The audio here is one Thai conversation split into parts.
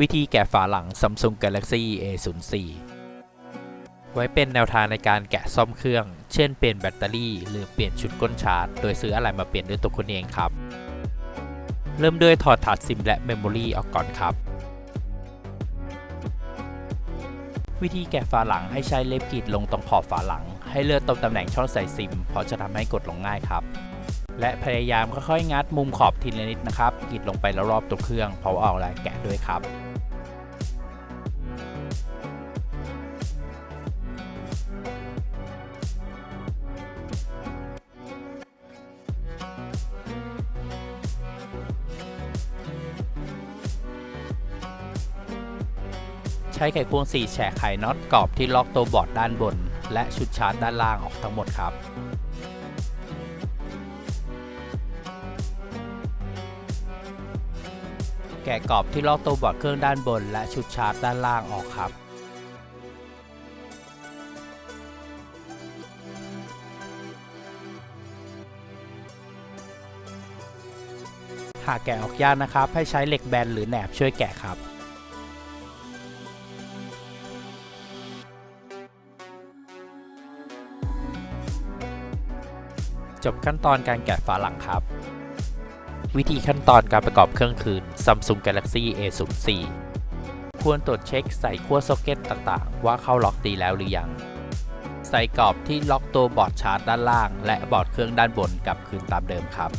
วิธีแกะฝาหลัง Samsung Galaxy A04 ไว้เป็นแนวทางในการแกะซ่อมเครื่อง เช่นเปลี่ยนแบตเตอรี่หรือเปลี่ยนชุดก้นชาร์จ โดยซื้ออะไรมาเปลี่ยนด้วยตัวคุณเองครับ เริ่มด้วยถอดถาดซิมและเมมโมรีออกก่อนครับ วิธีแกะฝาหลังให้ใช้เล็บกรีดลงตรงขอบฝาหลัง ให้เลือกตรงตำแหน่งช่องใส่ซิมเพราะจะทำให้กดลงง่ายครับ และพยายามค่อยๆงัดมุมขอบทีละนิดนะครับกรีดลงไปแล้วรอบตัวเครื่องเพราะออกแรงแกะด้วยครับใช้ไขควง 4 แฉกไขน็อตกรอบที่ล็อกตัวบอร์ดด้านบน และชุดชาร์จด้านล่างออกทั้งหมดครับ แกะกรอบที่ล็อกตัวบอร์ดเครื่องด้านบน และชุดชาร์จด้านล่างออกครับหากแกะออกยากนะครับ ให้ใช้เหล็กแบนหรือแหนบช่วยแกะครับ จบขั้นตอนการแกะฝาหลังครับ วิธีขั้นตอนการประกอบเครื่องคืน Samsung Galaxy A04 ควรตรวจเช็คใส่ขั้วซ็อกเก็ตต่างๆ ว่าเข้าล็อกดีแล้วหรือยัง ใส่กรอบที่ล็อกตัวบอร์ดชาร์จด้านล่าง และบอร์ดเครื่องด้านบนกลับคืนตามเดิมครับ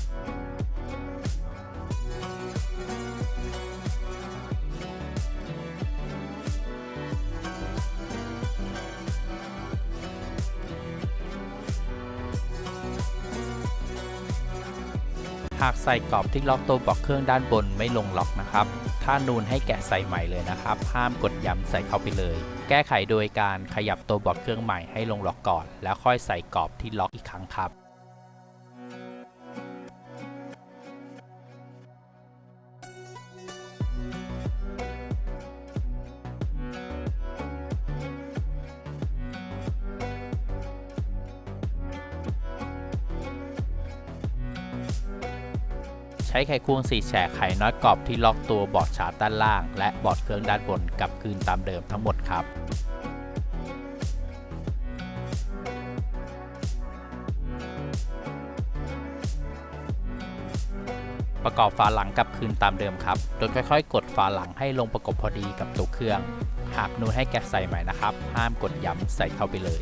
หากใส่กรอบที่ล็อกตัวบล็อกเครื่องด้านบนไม่ลงล็อกนะครับ ถ้านูนให้แกะใส่ใหม่เลยนะครับ ห้ามกดย้ำใส่เข้าไปเลย แก้ไขโดยการขยับตัวบล็อกเครื่องใหม่ให้ลงล็อกก่อน แล้วค่อยใส่กรอบที่ล็อกอีกครั้งครับ ช้ไขควง 4 แฉกไขน็อตกรอบที่ล็อกตัวบอร์ดชาร์จด้านล่าง และบอร์ดเครื่องด้านบนกลับคืนตามเดิมทั้งหมดครับประกอบฝาหลังกลับคืนตามเดิมครับ โดยค่อยๆ กดฝาหลังให้ลงประกบพอดีกับตัวเครื่อง หากนูนให้แกะใส่ใหม่นะครับ ห้ามกดย้ำใส่เข้าไปเลย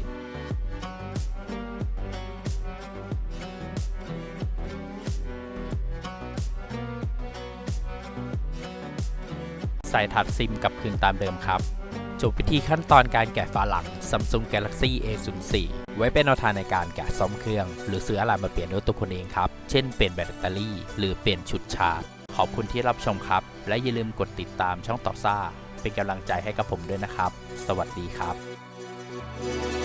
ใส่ถัดซิมกับคืนตามเดิมครับจบวิธีขั้นตอนการแกะฝาหลัง Samsung Galaxy A04 ไว้เป็นแนวทางในการแกะซ่อมเครื่อง หรือซื้ออะไรมาเปลี่ยนด้วยตัวคุณเองครับ เช่นเปลี่ยนแบตเตอรี่ หรือเปลี่ยนชุดชาร์จ ขอบคุณที่รับชมครับ และอย่าลืมกดติดตามช่องต่อซ่า เป็นกำลังใจให้กับผมด้วยนะครับ สวัสดีครับ